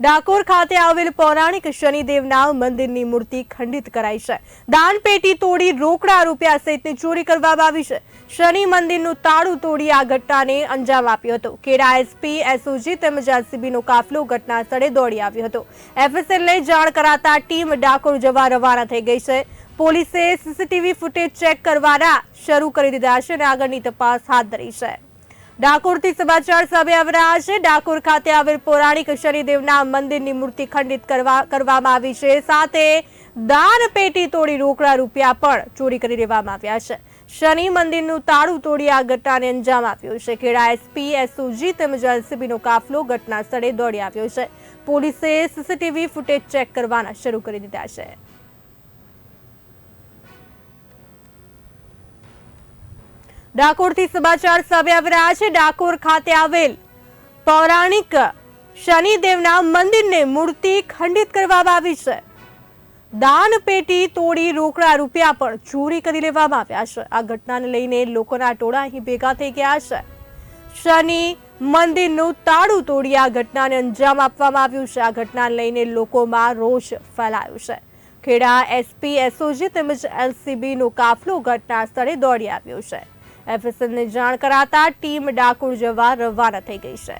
ડાકોર ખાતે આવેલ પૌરાણિક શનિદેવના મંદિરની મૂર્તિ ખંડિત કરાઈ છે. દાનપેટી તોડી રોકડા રૂપિયા સહિતની ચોરી કરવામાં આવી છે. શનિ મંદિરનું તાળું તોડી આ ઘટનાને અંજામ આપ્યો હતો. કેડા એસપી એસઓજી તેમજ એલસીબીનો કાફલો ઘટના સ્થળે દોડી આવ્યો હતો. એફએસએલને જાણ કરાતા ટીમ ડાકોર જવા રવાના થઈ ગઈ છે. પોલીસે સીસીટીવી ફૂટેજ ચેક કરવાના શરૂ કરી દીધા છે અને આગળની તપાસ હાથ ધરી છે. ડાકોરથી સમાચાર સામે આવી રહ્યા છે. ડાકોર ખાતે આવેલ પૌરાણિક શનિદેવના મંદિરની મૂર્તિ ખંડિત કરવા, કરવામાં આવી છે. સાથે દાન પેટી તોડી રોકડા રૂપિયા પણ ચોરી કરી લેવામાં આવ્યા છે. શનિ મંદિરનું તાળું તોડી આ ઘટનાને અંજામ આપ્યો છે. ખેડા એસપી એસઓજી તેમજ એલસીબીનો કાફલો ઘટના સ્થળે દોડી આવ્યો છે. પોલીસે સીસીટીવી ફૂટેજ ચેક કરવાના શરૂ કરી દીધા છે. ડાકોરથી સમાચાર સામે આવી રહ્યા છે. ડાકોર ખાતે આવેલ પૌરાણિક શનિદેવના મંદિરને મૂર્તિ ખંડિત કરવામાં આવી છે. દાન પેટી તોડી રોકડા રૂપિયા પણ ચોરી કરી લેવામાં આવ્યા છે. આ ઘટનાને લઈને લોકોના ટોળા અહીં ભેગા થઈ ગયા છે. શનિ મંદિરનું તાળું તોડી આ ઘટનાને અંજામ આપવામાં આવ્યું છે. આ ઘટનાને લઈને લોકોમાં રોષ ફેલાયો છે. ખેડા એસપી એસઓજી તેમજ એલસીબીનો કાફલો ઘટના સ્થળે દોડી આવ્યો છે. એફએસએલને જાણ કરાતા ટીમ ડાકોર જવા રવાના થઈ ગઈ છે.